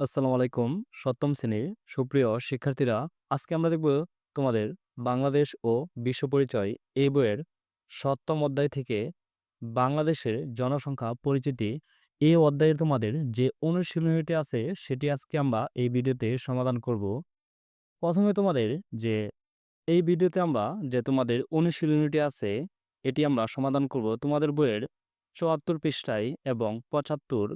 আসসালামু আলাইকুম। সপ্তম শ্রেণির সুপ্রিয় শিক্ষার্থীরা, আজকে আমরা দেখব তোমাদের বাংলাদেশ ও বিশ্ব পরিচয় এই বইয়ের সপ্তম অধ্যায় থেকে বাংলাদেশের জনসংখ্যা পরিচিতি। এই অধ্যায়ের তোমাদের যে অনুশীলনীটি আছে, সেটি আজকে আমরা এই ভিডিওতে সমাধান করব। প্রথমে তোমাদের যে এই ভিডিওতে আমরা যে তোমাদের অনুশীলনীটি আছে, এটি আমরা সমাধান করব তোমাদের বইয়ের চুয়াত্তর পৃষ্ঠায় এবং পঁচাত্তর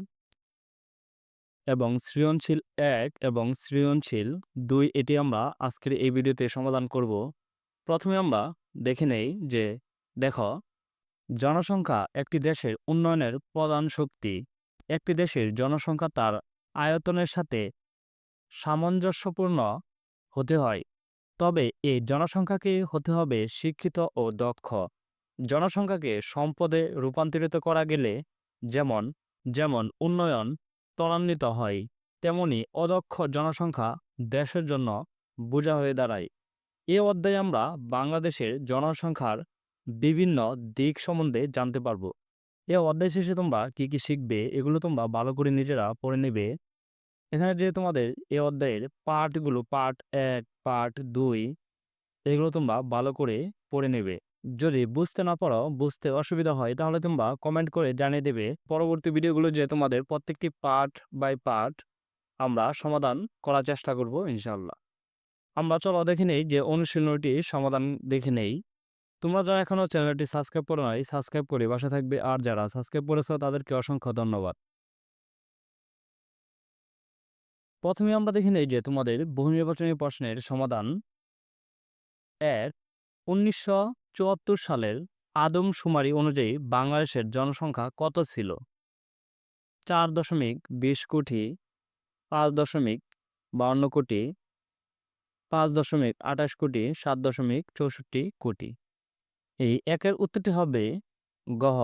এবং সৃজনশীল এক এবং সৃজনশীল দুই এটি আমরা আজকের এই ভিডিওতে সমাধান করব। প্রথমে আমরা দেখে নেই যে, দেখো, জনসংখ্যা একটি দেশের উন্নয়নের প্রধান শক্তি। একটি দেশের জনসংখ্যা তার আয়তনের সাথে সামঞ্জস্যপূর্ণ হতে হয়। তবে এই জনসংখ্যাকে হতে হবে শিক্ষিত ও দক্ষ। জনসংখ্যাকে সম্পদে রূপান্তরিত করা গেলে যেমন যেমন উন্নয়ন ত্বরান্বিত হয়, তেমনি অদক্ষ জনসংখ্যা দেশের জন্য বোঝা হয়ে দাঁড়ায়। এ অধ্যায়ে আমরা বাংলাদেশের জনসংখ্যার বিভিন্ন দিক সম্বন্ধে জানতে পারব। এ অধ্যায় শেষে তোমরা কি কি শিখবে, এগুলো তোমরা ভালো করে নিজেরা পড়ে নেবে। এখানে যে তোমাদের এ অধ্যায়ের পার্টগুলো পার্ট এক পার্ট দুই, এগুলো তোমরা ভালো করে পড়ে নেবে। যদি বুঝতে না পারো, বুঝতে অসুবিধা হয়, তাহলে তোমরা কমেন্ট করে জানিয়ে দেবে। পরবর্তী ভিডিওগুলো যে তোমাদের প্রত্যেকটি পার্ট বাই পার্ট আমরা সমাধান করার চেষ্টা করব ইনশাল্লাহ আমরা চলো দেখে নেই যে অনুশীলনটি সমাধান দেখে নেই। তোমরা যারা এখনও চ্যানেলটি সাবস্ক্রাইব করো নাই সাবস্ক্রাইব করে বাসা থাকবে। আর যারা সাবস্ক্রাইব করেছ, তাদেরকে অসংখ্য ধন্যবাদ। প্রথমে আমরা দেখে নেই যে তোমাদের বহু নির্বাচনী প্রশ্নের সমাধান এক, উনিশশো চুয়াত্তর সালের আদমশুমারি অনুযায়ী বাংলাদেশের জনসংখ্যা কত ছিল? চার দশমিক বিশ কোটি, পাঁচ দশমিক বাউন্ন কোটি, পাঁচ দশমিক আঠাশ কোটি, সাত দশমিক চৌষট্টি কোটি। এই একের উত্তরটি হবে গহ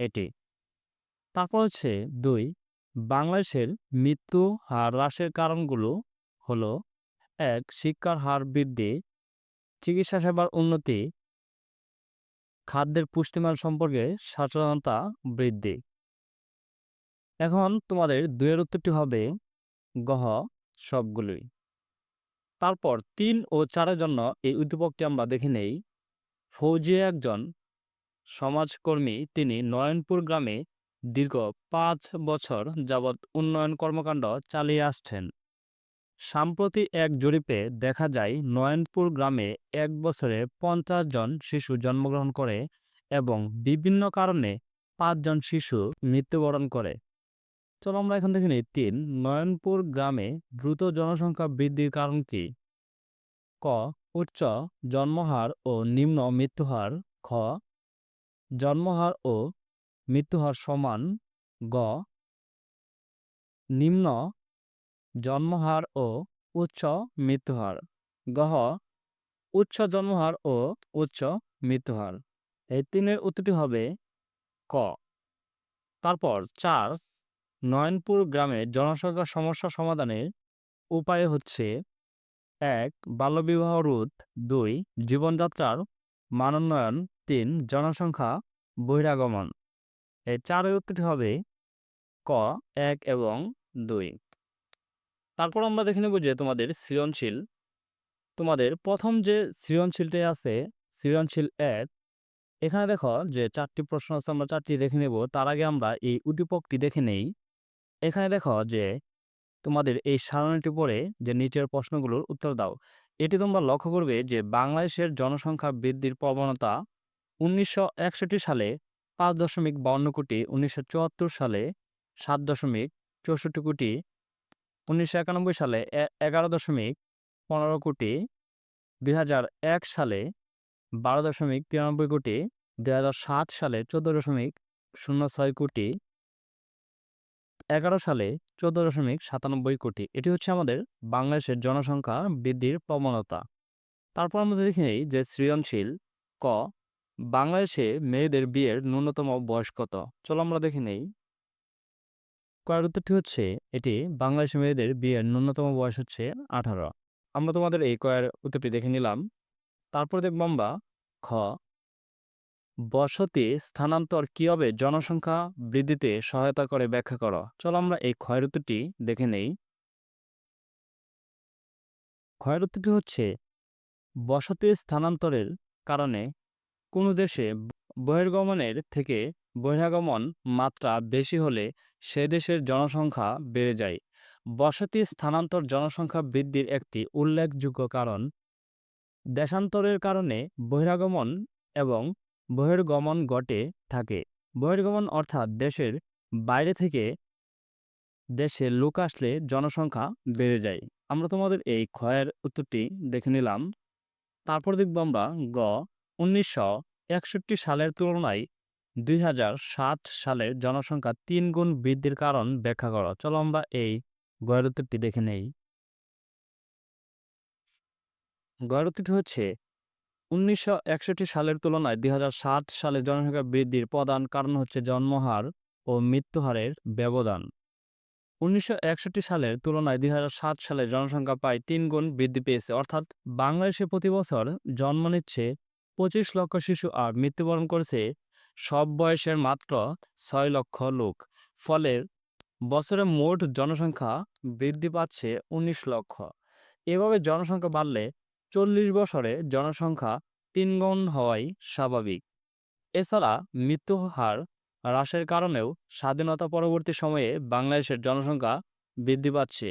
এটি। তারপর হচ্ছে দুই, বাংলাদেশের মৃত্যু হার হ্রাসের কারণগুলো হলো, এক, শিক্ষার হার বৃদ্ধি, চিকিৎসা সেবার উন্নতি খাদ্যের পুষ্টিমান সম্পর্কে সচেতনতা বৃদ্ধি। এখন তোমাদের দুয়ের উত্তরটি হবে গহ সবগুলোই। তারপর তিন ও চারের জন্য এই উদ্দীপকটি আমরা দেখে নেই। ফৌজিয়া একজন সমাজকর্মী, তিনি নয়নপুর গ্রামে দীর্ঘ পাঁচ বছর যাবৎ উন্নয়ন কর্মকাণ্ড চালিয়ে আসছেন। সাম্প্রতি এক জরিপে দেখা যায়, নয়নপুর গ্রামে এক বছরে পঞ্চাশ জন শিশু জন্মগ্রহণ করে এবং বিভিন্ন কারণে পাঁচজন শিশু মৃত্যুবরণ করে। চলো আমরা এখান থেকে নিই তিন, নয়নপুর গ্রামে দ্রুত জনসংখ্যা বৃদ্ধির কারণ কি? ক, উচ্চ জন্মহার ও নিম্ন মৃত্যুহার। খ, জন্মহার ও মৃত্যুহার সমান। গ, নিম্ন জন্মহার ও উচ্চ মৃত্যুহার। গহ উচ্চ জন্মহার ও উচ্চ মৃত্যুহার। এই তিনের উত্তরটি হবে ক। তারপর চার নয়নপুর গ্রামে জনসংখ্যা সমস্যা সমাধানের উপায় হচ্ছে এক, বাল্যবিবাহ রোধ, দুই, জীবনযাত্রার মানোন্নয়ন, তিন, জনসংখ্যা বহিরাগমন। এই চারের উত্তরটি হবে ক, এক এবং দুই। তারপর আমরা দেখে নেব যে তোমাদের সৃজনশীল, তোমাদের প্রথম যে সৃজনশীলটি আছে, সৃজনশীল এক এখানে দেখো যে চারটি প্রশ্ন আছে, আমরা চারটি দেখে নেব। তার আগে আমরা এই উদ্দীপকটি দেখে নেই। এখানে দেখো যে তোমাদের এই সারণীটি পড়ে যে নিচের প্রশ্নগুলোর উত্তর দাও। এটি তোমরা লক্ষ্য করবে যে বাংলাদেশের জনসংখ্যা বৃদ্ধির প্রবণতা উনিশশো একষট্টি সালে পাঁচ দশমিক বাউন্ন কোটি, উনিশশো চুয়াত্তর সালে সাত দশমিক চৌষট্টি কোটি উনিশশো একানব্বই সালে এগারো দশমিক পনেরো কোটি, দুই হাজার এক সালে বারো দশমিক তিরানব্বই কোটি, দুই হাজার সাত সালে চোদ্দ দশমিক শূন্য ছয় কোটি, এগারো সালে চোদ্দ দশমিক সাতানব্বই কোটি। এটি হচ্ছে আমাদের বাংলাদেশের জনসংখ্যা বৃদ্ধির প্রবণতা। তারপর আমরা দেখে নিই যে সৃজনশীল ক, বাংলাদেশে মেয়েদের বিয়ের ন্যূনতম বয়স কত? চলো আমরা দেখে নেই। কয়ের উত্তরটি হচ্ছে, এটি বাংলাদেশি মেয়েদের বিয়ের ন্যূনতম বয়স হচ্ছে আঠারো। আমরা তোমাদের এই কয়ের উত্তরটি দেখে নিলাম। তারপর দেখব আমরা খ। বসতি স্থানান্তর কীভাবে জনসংখ্যা বৃদ্ধিতে সহায়তা করে ব্যাখ্যা করো? চলো আমরা এই ক্ষয়ের উত্তরটি দেখে নেই। ক্ষয়ের উত্তরটি হচ্ছে, বসতি স্থানান্তরের কারণে কোনো দেশে বহির্গমনের থেকে বহিরাগমন মাত্রা বেশি হলে সে দেশের জনসংখ্যা বেড়ে যায়। বসতি স্থানান্তর জনসংখ্যা বৃদ্ধির একটি উল্লেখযোগ্য কারণ দেশান্তরের কারণে বহিরাগমন এবং বহির্গমন ঘটে থাকে। বহির্গমন অর্থাৎ দেশের বাইরে থেকে দেশে লোক আসলে জনসংখ্যা বেড়ে যায়। আমরা তোমাদের এই ক্ষয়ের উত্তরটি দেখে নিলাম। তারপর দেখব আমরা গ, উনিশশো একষট্টি সালের তুলনায় দুই সালের জনসংখ্যা তিন গুণ বৃদ্ধির কারণ ব্যাখ্যা করো। চলো আমরা এই গয়ের দেখে নেই। গয়ের হচ্ছে, উনিশশো একষট্টি সালের তুলনায় দুই সালে জনসংখ্যা বৃদ্ধির প্রধান কারণ হচ্ছে জন্মহার ও মৃত্যুহারের ব্যবধান। উনিশশো একষট্টি সালের তুলনায় দুই হাজার সাত সালে জনসংখ্যা প্রায় তিন গুণ বৃদ্ধি পেয়েছে। অর্থাৎ বাংলাদেশে প্রতি বছর জন্ম নিচ্ছে পঁচিশ লক্ষ শিশু আর মৃত্যুবরণ করেছে সব বয়সের মাত্র ছয় লক্ষ লোক। ফলে বছরে মোট জনসংখ্যা বৃদ্ধি পাচ্ছে উনিশ লক্ষ। এভাবে জনসংখ্যা বাড়লে চল্লিশ বছরে জনসংখ্যা তিনগুণ হওয়াই স্বাভাবিক। এছাড়া মৃত্যু হার হ্রাসের কারণেও স্বাধীনতা পরবর্তী সময়ে বাংলাদেশের জনসংখ্যা বৃদ্ধি পাচ্ছে।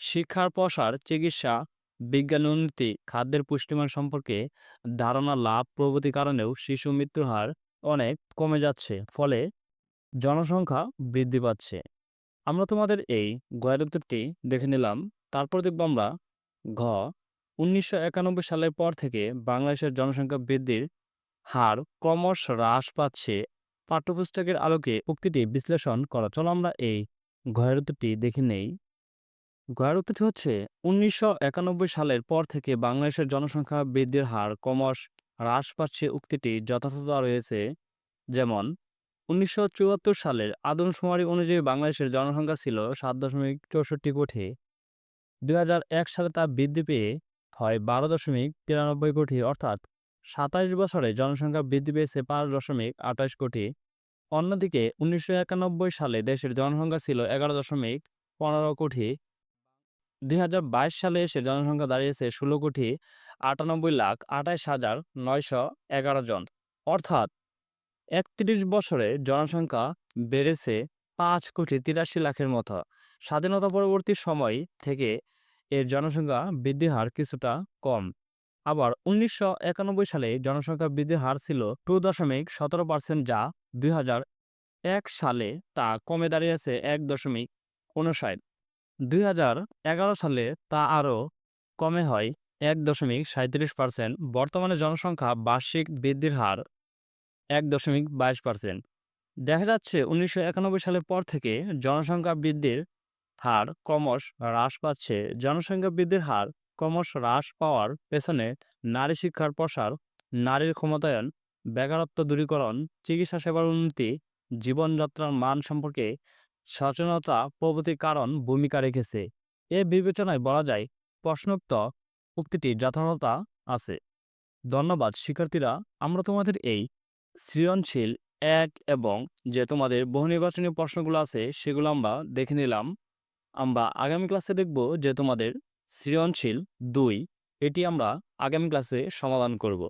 শিক্ষার প্রসার, চিকিৎসা, বিজ্ঞান, উন্নতি, খাদ্যের পুষ্টিমান সম্পর্কে ধারণা লাভ প্রভৃতি কারণেও শিশু মৃত্যুর হার অনেক কমে যাচ্ছে, ফলে জনসংখ্যা বৃদ্ধি পাচ্ছে। আমরা তোমাদের এই গয়ের উত্তরটি দেখে নিলাম। তারপর দেখব আমরা ঘ, উনিশশো একানব্বই সালের পর থেকে বাংলাদেশের জনসংখ্যা বৃদ্ধির হার ক্রমশ হ্রাস পাচ্ছে। পাঠ্যপুস্তকের আলোকে উক্তিটি বিশ্লেষণ করা। চলো আমরা এই ঘয়ের উত্তরটি দেখে নেই। ঘয়ের উত্তরটি হচ্ছে উনিশশো একানব্বই সালের পর থেকে বাংলাদেশের জনসংখ্যা বৃদ্ধির হার ক্রমশ হ্রাস পাচ্ছে উক্তিটি যথাযথতা রয়েছে। যেমন, উনিশশো চুয়াত্তর সালের আদমশুমারি অনুযায়ী বাংলাদেশের জনসংখ্যা ছিল সাত দশমিক চৌষট্টি কোটি। দুই হাজার এক সালে তা বৃদ্ধি পেয়ে হয় বারো দশমিক তিরানব্বই কোটি, অর্থাৎ সাতাইশ বছরে জনসংখ্যা বৃদ্ধি পেয়েছে পাঁচ দশমিক আঠাশ কোটি। অন্যদিকে, উনিশশো একানব্বই সালে দেশের জনসংখ্যা ছিল এগারো দশমিক পনেরো কোটি। দুই হাজার বাইশ সালে এসে জনসংখ্যা দাঁড়িয়েছে ষোলো কোটি আটানব্বই লাখ আঠাইশ হাজার নয়শো এগারো জন। অর্থাৎ একত্রিশ বছরে জনসংখ্যা বেড়েছে পাঁচ কোটি তিরাশি লাখের মতো। স্বাধীনতা পরবর্তী সময় থেকে এর জনসংখ্যা বৃদ্ধি হার কিছুটা কম। আবার উনিশশো একানব্বই সালে জনসংখ্যা বৃদ্ধির হার ছিল টু দশমিক সতেরো পার্সেন্ট, যা দুই সালে তা কমে দাঁড়িয়েছে এক দশমিক উনষাট দুই এগারো সালে তা আরও কমে হয় এক দশমিক সাঁত্রিশ পার্সেন্ট। বর্তমানে জনসংখ্যা বার্ষিক বৃদ্ধির হার এক দশমিক বাইশ পার্সেন্ট। দেখা যাচ্ছে উনিশশো একানব্বই সালের পর থেকে জনসংখ্যা বৃদ্ধির হার ক্রমশ হ্রাস পাচ্ছে। জনসংখ্যা বৃদ্ধির হার ক্রমশ হ্রাস পাওয়ার পেছনে নারী শিক্ষার প্রসার, নারীর ক্ষমতায়ন, বেকারত্ব দূরীকরণ, চিকিৎসা সেবার উন্নতি, জীবনযাত্রার মান সম্পর্কে সচেতনতা প্রভৃতি কারণ ভূমিকা রেখেছে। এ বিবেচনায় বলা যায়, প্রশ্নোক্ত উক্তিটি যথার্থতা আছে। ধন্যবাদ, শিক্ষার্থীরা, আমরা তোমাদের এই সৃজনশীল এক এবং যে তোমাদের বহু নির্বাচনী প্রশ্নগুলো আছে, সেগুলো আমরা দেখে নিলাম। আমরা আগামী ক্লাসে দেখব যে তোমাদের সৃজনশীল দুই, এটি আমরা আগামী ক্লাসে সমাধান করব।